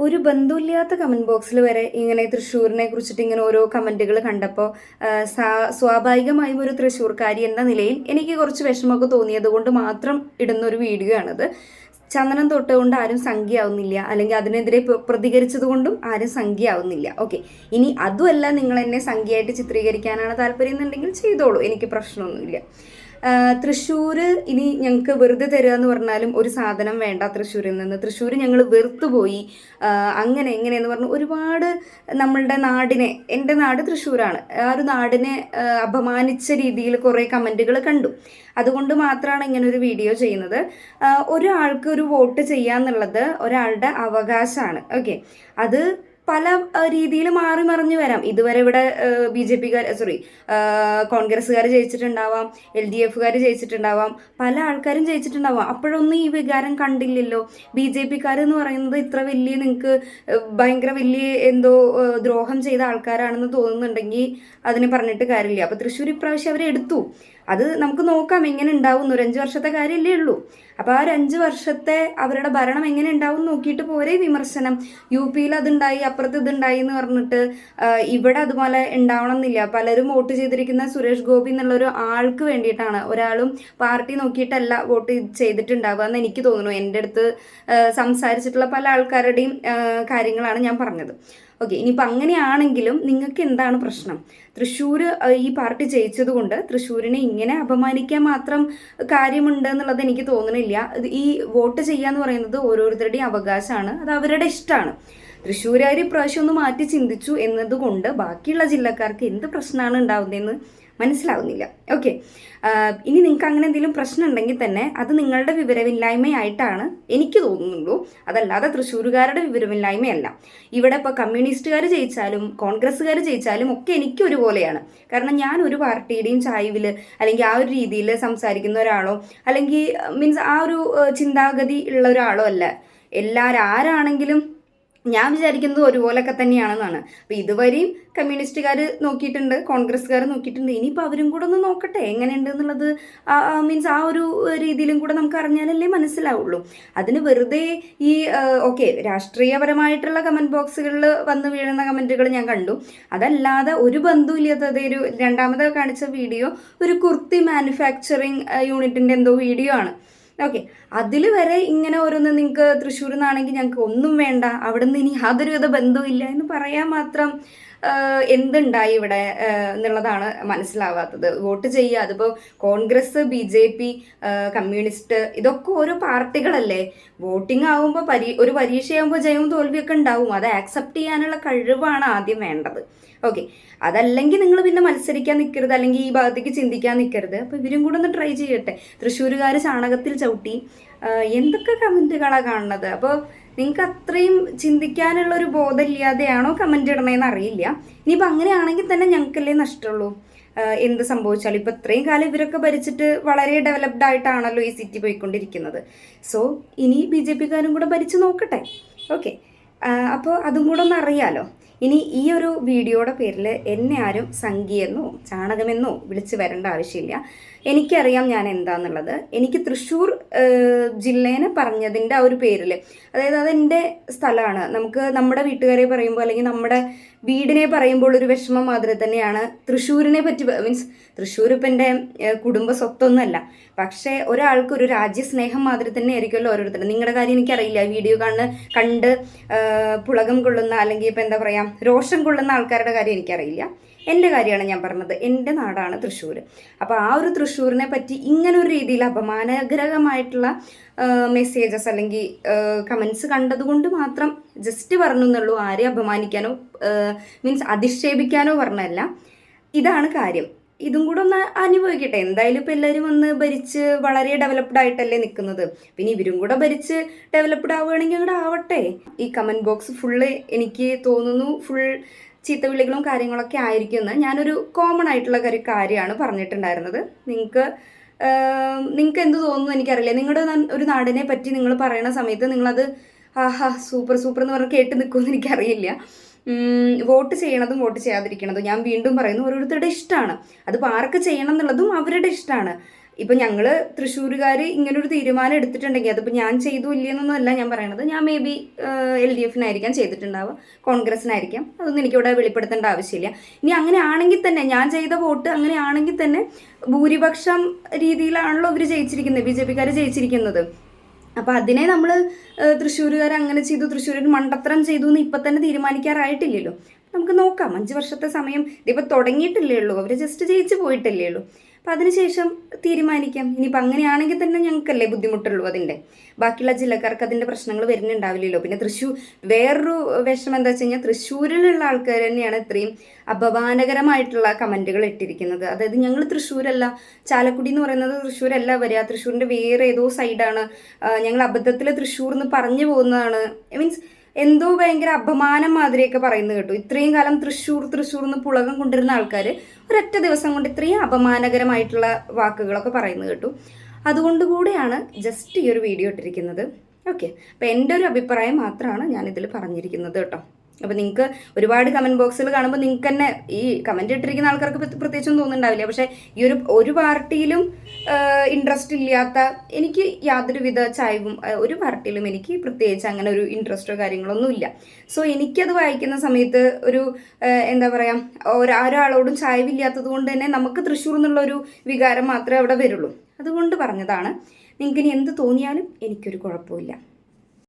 ഒരു ബന്ധമില്ലാത്ത കമന്റ് ബോക്സിൽ വരെ ഇങ്ങനെ തൃശ്ശൂരിനെ കുറിച്ചിട്ട് ഇങ്ങനെ ഓരോ കമന്റുകൾ കണ്ടപ്പോൾ സ്വാഭാവികമായും ഒരു തൃശ്ശൂർക്കാരി എന്ന നിലയിൽ എനിക്ക് കുറച്ച് വിഷമമൊക്കെ തോന്നിയത് കൊണ്ട് മാത്രം ഇടുന്ന ഒരു വീഡിയോ ആണത് ചന്ദനം തൊട്ടുകൊണ്ട് ആരും സംഖ്യയാവുന്നില്ല. അല്ലെങ്കിൽ അതിനെതിരെ പ്ര- പ്രതികരിച്ചത് കൊണ്ടും ആരും സംഖ്യയാവുന്നില്ല. ഓക്കെ ഇനി അതുമല്ല നിങ്ങൾ എന്നെ സംഖ്യയായിട്ട് ചിത്രീകരിക്കാനാണ് താല്പര്യം എന്നുണ്ടെങ്കിൽ ചെയ്തോളൂ. എനിക്ക് പ്രശ്നമൊന്നുമില്ല. തൃശ്ശൂർ ഇനി ഞങ്ങൾക്ക് വെറുതെ തരിക എന്ന് പറഞ്ഞാലും ഒരു സാധനം വേണ്ട തൃശ്ശൂരിൽ നിന്ന്. തൃശ്ശൂർ ഞങ്ങൾ വെറുത്തുപോയി പോയി. അങ്ങനെ എങ്ങനെയെന്ന് പറഞ്ഞു ഒരുപാട് നമ്മളുടെ നാടിനെ എന്റെ നാട് തൃശ്ശൂരാണ്. ആ ഒരു നാടിനെ അപമാനിച്ച രീതിയിൽ കുറേ കമന്റുകൾ കണ്ടു. അതുകൊണ്ട് മാത്രമാണ് ഇങ്ങനെ ഒരു വീഡിയോ ചെയ്യുന്നത്. ഒരാൾക്ക് ഒരു വോട്ട് ചെയ്യാന്നുള്ളത് ഒരാളുടെ അവകാശമാണ് ഓക്കെ. അത് പല രീതിയിൽ മാറി മറിഞ്ഞു വരാം. ഇതുവരെ ഇവിടെ ബി ജെ പിക്കാർ സോറി കോൺഗ്രസ്സുകാർ ജയിച്ചിട്ടുണ്ടാവാം എൽ ഡി എഫുകാർ ജയിച്ചിട്ടുണ്ടാവാം പല ആൾക്കാരും ജയിച്ചിട്ടുണ്ടാവാം. അപ്പോഴൊന്നും ഈ വികാരം കണ്ടില്ലല്ലോ. ബി ജെ എന്ന് പറയുന്നത് ഇത്ര വലിയ നിങ്ങൾക്ക് ഭയങ്കര വലിയ എന്തോ ദ്രോഹം ചെയ്ത ആൾക്കാരാണെന്ന് തോന്നുന്നുണ്ടെങ്കിൽ അതിനെ പറഞ്ഞിട്ട് കാര്യമില്ല. അപ്പോൾ തൃശ്ശൂർ ഇപ്രാവശ്യം അവരെ എടുത്തു. അത് നമുക്ക് നോക്കാം എങ്ങനെ ഉണ്ടാവും ഒരു അഞ്ച് വർഷത്തെ കാര്യമല്ലേ ഉള്ളൂ. അപ്പോൾ ആ ഒരു അഞ്ച് വർഷത്തെ അവരുടെ ഭരണം എങ്ങനെ ഉണ്ടാവും നോക്കിയിട്ട് പോരെ വിമർശനം. യു പിയിൽ അതുണ്ടായി അപ്പുറത്ത് ഇതുണ്ടായി എന്ന് പറഞ്ഞിട്ട് ഇവിടെ അതുപോലെ ഉണ്ടാവണം എന്നില്ല പലരും വോട്ട് ചെയ്തിരിക്കുന്ന സുരേഷ് ഗോപി എന്നുള്ള ഒരു ആൾക്ക് വേണ്ടിയിട്ടാണ്. ഒരാളും പാർട്ടി നോക്കിയിട്ടല്ല വോട്ട് ചെയ്തിട്ടുണ്ടാവുക എന്ന് എനിക്ക് തോന്നുന്നു. എന്റെ അടുത്ത് സംസാരിച്ചിട്ടുള്ള പല ആൾക്കാരുടെയും കാര്യങ്ങളാണ് ഞാൻ പറഞ്ഞത്. ഓക്കെ ഇനിയിപ്പോൾ അങ്ങനെയാണെങ്കിലും നിങ്ങൾക്ക് എന്താണ് പ്രശ്നം? തൃശ്ശൂർ ഈ പാർട്ടി ജയിച്ചതുകൊണ്ട് തൃശ്ശൂരിനെ ഇങ്ങനെ അപമാനിക്കാൻ മാത്രം കാര്യമുണ്ട് എന്നുള്ളത് എനിക്ക് തോന്നുന്നില്ല. ഈ വോട്ട് ചെയ്യുക എന്ന് പറയുന്നത് ഓരോരുത്തരുടെയും അവകാശമാണ്. അത് അവരുടെ ഇഷ്ടമാണ് തൃശ്ശൂരുകാർ ഇപ്രാവശ്യം ഒന്ന് മാറ്റി ചിന്തിച്ചു എന്നതുകൊണ്ട് ബാക്കിയുള്ള ജില്ലക്കാർക്ക് എന്ത് പ്രശ്നമാണ് ഉണ്ടാവുന്നതെന്ന് മനസ്സിലാവുന്നില്ല. ഓക്കെ ഇനി നിങ്ങൾക്ക് അങ്ങനെ എന്തെങ്കിലും പ്രശ്നം ഉണ്ടെങ്കിൽ തന്നെ അത് നിങ്ങളുടെ വിവരമില്ലായ്മയായിട്ടാണ് എനിക്ക് തോന്നുന്നുള്ളൂ. അതല്ലാതെ തൃശ്ശൂരുകാരുടെ വിവരമില്ലായ്മയല്ല. ഇവിടെ ഇപ്പോൾ കമ്മ്യൂണിസ്റ്റുകാർ ജയിച്ചാലും കോൺഗ്രസ്സുകാർ ജയിച്ചാലും ഒക്കെ എനിക്ക് ഒരുപോലെയാണ്. കാരണം ഞാൻ ഒരു പാർട്ടിയുടെയും ചായവിൽ അല്ലെങ്കിൽ ആ ഒരു രീതിയിൽ സംസാരിക്കുന്ന ഒരാളോ അല്ലെങ്കിൽ മീൻസ് ആ ഒരു ചിന്താഗതി ഉള്ള ഒരാളോ അല്ല. എല്ലാവരും ആരാണെങ്കിലും ഞാൻ വിചാരിക്കുന്നത് ഒരുപോലൊക്കെ തന്നെയാണെന്നാണ്. അപ്പോൾ ഇതുവരെയും കമ്മ്യൂണിസ്റ്റുകാർ നോക്കിയിട്ടുണ്ട് കോൺഗ്രസ്സുകാർ നോക്കിയിട്ടുണ്ട്. ഇനിയിപ്പോൾ അവരും കൂടെ ഒന്ന് നോക്കട്ടെ എങ്ങനെയുണ്ട് എന്നുള്ളത് മീൻസ് ആ ഒരു രീതിയിലും കൂടെ നമുക്ക് അറിഞ്ഞാലല്ലേ മനസ്സിലാവുള്ളൂ. അതിന് വെറുതെ ഈ ഓക്കെ രാഷ്ട്രീയപരമായിട്ടുള്ള കമന്റ് ബോക്സുകളിൽ വന്ന് വീഴുന്ന കമന്റുകൾ ഞാൻ കണ്ടു. അതല്ലാതെ ഒരു ബന്ധുവില്ലാത്തത് ഒരു രണ്ടാമത് കാണിച്ച വീഡിയോ ഒരു കുർത്തി മാനുഫാക്ചറിങ് യൂണിറ്റിന്റെ എന്തോ വീഡിയോ ആണ്. ഓക്കെ അതിൽ വരെ ഇങ്ങനെ ഓരോന്ന് നിങ്ങൾക്ക് തൃശ്ശൂരിൽ നിന്നാണെങ്കിൽ ഞങ്ങൾക്ക് ഒന്നും വേണ്ട. അവിടെ നിന്ന് ഇനി യാതൊരുവിധ ബന്ധവും ഇല്ല എന്ന് പറയാൻ മാത്രം എന്തുണ്ടായി ഇവിടെ എന്നുള്ളതാണ് മനസ്സിലാവാത്തത്. വോട്ട് ചെയ്യുക അതിപ്പോൾ Congress B J P communist ഇതൊക്കെ ഓരോ പാർട്ടികളല്ലേ? വോട്ടിംഗ് ആകുമ്പോൾ പരീ ഒരു പരീക്ഷയാകുമ്പോൾ ജയവും തോൽവിയൊക്കെ ഉണ്ടാവും. അത് ആക്സെപ്റ്റ് ചെയ്യാനുള്ള കഴിവാണ് ആദ്യം വേണ്ടത്. ഓക്കെ അതല്ലെങ്കിൽ നിങ്ങൾ പിന്നെ മത്സരിക്കാൻ നിൽക്കരുത് അല്ലെങ്കിൽ ഈ ഭാഗത്തേക്ക് ചിന്തിക്കാൻ നിൽക്കരുത് അപ്പോൾ ഇവരും കൂടെ ഒന്ന് ട്രൈ ചെയ്യട്ടെ. തൃശ്ശൂരുകാർ ചാണകത്തിൽ ചവിട്ടി. എന്തൊക്കെ കമന്റുകളാണ് കാണുന്നത്? അപ്പോൾ നിങ്ങൾക്ക് അത്രയും ചിന്തിക്കാനുള്ള ഒരു ബോധമില്ലാതെയാണോ കമന്റ് ഇടണേന്ന് അറിയില്ല. ഇനിയിപ്പോൾ അങ്ങനെയാണെങ്കിൽ തന്നെ ഞങ്ങൾക്കല്ലേ നഷ്ടമുള്ളൂ. എന്ത് സംഭവിച്ചാലും ഇപ്പം ഇത്രയും കാലം ഇവരൊക്കെ ഭരിച്ചിട്ട് വളരെ ഡെവലപ്ഡ് ആയിട്ടാണല്ലോ ഈ സിറ്റി പോയിക്കൊണ്ടിരിക്കുന്നത്. സോ ഇനി ബി ജെ പിക്കാരും കൂടെ ഭരിച്ച് നോക്കട്ടെ. ഓക്കെ അപ്പോൾ അതും കൂടെ ഒന്ന് അറിയാലോ. ഇനി ഈ ഒരു വീഡിയോയുടെ പേരിൽ എന്നെ ആരും സംഖ്യയെന്നോ ചാണകമെന്നോ വിളിച്ച് വരേണ്ട ആവശ്യമില്ല. എനിക്കറിയാം ഞാൻ എന്താന്നുള്ളത്. എനിക്ക് തൃശ്ശൂർ ജില്ലേനെ പറഞ്ഞതിന്റെ ആ ഒരു പേരിൽ അതായത് അതെന്റെ സ്ഥലമാണ്. നമുക്ക് നമ്മുടെ വീട്ടുകാരെ പറയുമ്പോൾ അല്ലെങ്കിൽ നമ്മുടെ വീടിനെ പറയുമ്പോൾ ഒരു വിഷമം മാതിരി തന്നെയാണ് തൃശ്ശൂരിനെ പറ്റി മീൻസ് തൃശ്ശൂർ ഇപ്പം എന്റെ കുടുംബ സ്വത്തൊന്നുമല്ല. പക്ഷേ ഒരാൾക്ക് ഒരു രാജ്യസ്നേഹം മാതിരി തന്നെ ആയിരിക്കുമല്ലോ ഓരോരുത്തരും നിങ്ങളുടെ കാര്യം എനിക്കറിയില്ല. വീഡിയോ കാണുന്ന കണ്ട് പുളകം കൊള്ളുന്ന അല്ലെങ്കിൽ ഇപ്പം എന്താ പറയുക രോഷം കൊള്ളുന്ന ആൾക്കാരുടെ കാര്യം എനിക്കറിയില്ല. എന്റെ കാര്യമാണ് ഞാൻ പറഞ്ഞത്. എന്റെ നാടാണ് തൃശ്ശൂർ അപ്പോൾ ആ ഒരു തൃശ്ശൂരിനെ പറ്റി ഇങ്ങനെ ഒരു രീതിയിൽ അപമാനകരമായിട്ടുള്ള മെസ്സേജസ് അല്ലെങ്കിൽ കമൻസ് കണ്ടതുകൊണ്ട് മാത്രം ജസ്റ്റ് പറഞ്ഞു എന്നുള്ളൂ. ആരെ അപമാനിക്കാനോ മീൻസ് അധിക്ഷേപിക്കാനോ പറഞ്ഞല്ല ഇതാണ് കാര്യം. ഇതും കൂടെ ഒന്ന് അനുഭവിക്കട്ടെ. എന്തായാലും ഇപ്പം എല്ലാവരും വന്ന് ഭരിച്ച് വളരെ ഡെവലപ്ഡ് ആയിട്ടല്ലേ നിൽക്കുന്നത് പിന്നെ ഇവരും കൂടെ ഭരിച്ച് ഡെവലപ്ഡ് ആവുകയാണെങ്കിൽ അങ്ങോട്ട് ആവട്ടെ. ഈ കമന്റ് ബോക്സ് ഫുള്ള് എനിക്ക് തോന്നുന്നു. ഫുൾ ചീത്തവിളികളും കാര്യങ്ങളൊക്കെ ആയിരിക്കുമെന്ന് ഞാനൊരു കോമൺ ആയിട്ടുള്ള ഒരു കാര്യമാണ് പറഞ്ഞിട്ടുണ്ടായിരുന്നത്. നിങ്ങൾക്ക് നിങ്ങൾക്ക് എന്ത് തോന്നുന്നു എനിക്കറിയില്ല. നിങ്ങളുടെ ഒരു നാടിനെ പറ്റി നിങ്ങൾ പറയുന്ന സമയത്ത് നിങ്ങളത് ആഹാ സൂപ്പർ സൂപ്പർ എന്ന് പറഞ്ഞ് കേട്ട് നിൽക്കുമെന്ന് എനിക്കറിയില്ല. വോട്ട് ചെയ്യണതും വോട്ട് ചെയ്യാതിരിക്കണതും ഞാൻ വീണ്ടും പറയുന്നു. ഓരോരുത്തരുടെ ഇഷ്ടമാണ്. അത് ആർക്ക് ചെയ്യണം എന്നുള്ളതും അവരുടെ ഇഷ്ടമാണ്. ഇപ്പം ഞങ്ങൾ തൃശ്ശൂരുകാർ ഇങ്ങനൊരു തീരുമാനം എടുത്തിട്ടുണ്ടെങ്കിൽ അതിപ്പോൾ ഞാൻ ചെയ്തു ഇല്ലയെന്നൊന്നുമല്ല ഞാൻ പറയണത്. ഞാൻ മേ ബി എൽ ഡി എഫിനായിരിക്കാം ചെയ്തിട്ടുണ്ടാവുക. കോൺഗ്രസിനായിരിക്കാം അതൊന്നും എനിക്കിവിടെ വെളിപ്പെടുത്തേണ്ട ആവശ്യമില്ല. ഇനി അങ്ങനെ ആണെങ്കിൽ തന്നെ ഞാൻ ചെയ്ത വോട്ട് അങ്ങനെ ആണെങ്കിൽ തന്നെ ഭൂരിപക്ഷം രീതിയിലാണല്ലോ ഇവർ ജയിച്ചിരിക്കുന്നത്. B J പിക്കാർ ജയിച്ചിരിക്കുന്നത്. അപ്പോൾ അതിനെ നമ്മൾ തൃശ്ശൂരുകാർ അങ്ങനെ ചെയ്തു തൃശ്ശൂരിൽ മണ്ടത്തരം ചെയ്തു എന്ന് ഇപ്പം തന്നെ തീരുമാനിക്കാറായിട്ടില്ലല്ലോ. നമുക്ക് നോക്കാം. അഞ്ച് വർഷത്തെ സമയം ഇതിപ്പോൾ തുടങ്ങിയിട്ടില്ലേ ഉള്ളൂ. അവർ ജസ്റ്റ് ജയിച്ചു പോയിട്ടല്ലേ ഉള്ളൂ. അപ്പോൾ അതിനുശേഷം തീരുമാനിക്കാം. ഇനിയിപ്പോൾ അങ്ങനെയാണെങ്കിൽ തന്നെ ഞങ്ങൾക്കല്ലേ ബുദ്ധിമുട്ടുള്ളൂ അതിന്റെ ബാക്കിയുള്ള ജില്ലക്കാർക്ക് അതിന്റെ പ്രശ്നങ്ങൾ വരുന്നുണ്ടാവില്ലല്ലോ. പിന്നെ തൃശ്ശൂർ വേറൊരു വിഷമം എന്താ വെച്ച് കഴിഞ്ഞാൽ തൃശ്ശൂരിലുള്ള ആൾക്കാർ തന്നെയാണ് ഇത്രയും അപമാനകരമായിട്ടുള്ള കമന്റുകൾ ഇട്ടിരിക്കുന്നത്. അതായത് ഞങ്ങൾ തൃശ്ശൂരല്ല ചാലക്കുടി എന്ന് പറയുന്നത് തൃശ്ശൂരല്ല വരിക തൃശ്ശൂരിന്റെ വേറെ ഏതോ സൈഡാണ് ഞങ്ങൾ അബദ്ധത്തിൽ തൃശ്ശൂർ എന്ന് പറഞ്ഞു പോകുന്നതാണ്. മീൻസ് എന്തോ ഭയങ്കര അപമാനം മാതിരിയൊക്കെ പറയുന്നത് കേട്ടു. ഇത്രയും കാലം തൃശ്ശൂർ തൃശ്ശൂർ എന്ന് പുളകം കൊണ്ടിരുന്ന ആൾക്കാർ ഒരൊറ്റ ദിവസം കൊണ്ട് ഇത്രയും അപമാനകരമായിട്ടുള്ള വാക്കുകളൊക്കെ പറയുന്നത് കേട്ടു. അതുകൊണ്ട് കൂടെയാണ് ജസ്റ്റ് ഈ ഒരു വീഡിയോ ഇട്ടിരിക്കുന്നത്. ഓക്കെ അപ്പം എന്റെ ഒരു അഭിപ്രായം മാത്രമാണ് ഞാനിതിൽ പറഞ്ഞിരിക്കുന്നത് കേട്ടോ. അപ്പോൾ നിങ്ങൾക്ക് ഒരുപാട് കമന്റ് ബോക്സിൽ കാണുമ്പോൾ നിങ്ങൾക്ക് തന്നെ ഈ കമന്റ് ഇട്ടിരിക്കുന്ന ആൾക്കാർക്ക് പ്രത്യേകിച്ച് പ്രത്യേകിച്ചൊന്നും തോന്നുന്നുണ്ടാവില്ല. പക്ഷേ ഈ ഒരു ഒരു പാർട്ടിയിലും ഇൻട്രസ്റ്റ് ഇല്ലാത്ത എനിക്ക് യാതൊരുവിധ ചായവും ഒരു പാർട്ടിയിലും എനിക്ക് പ്രത്യേകിച്ച് അങ്ങനെ ഒരു ഇൻട്രസ്റ്റോ കാര്യങ്ങളൊന്നും ഇല്ല. സോ എനിക്കത് വായിക്കുന്ന സമയത്ത് ഒരു എന്താ പറയുക ഒരാളോടും ചായവില്ലാത്തത് കൊണ്ട് തന്നെ നമുക്ക് തൃശ്ശൂർ എന്നുള്ള ഒരു വികാരം മാത്രമേ അവിടെ വരുള്ളൂ. അതുകൊണ്ട് പറഞ്ഞതാണ് നിങ്ങൾക്ക് ഇനി എന്ത് തോന്നിയാലും എനിക്കൊരു കുഴപ്പമില്ല.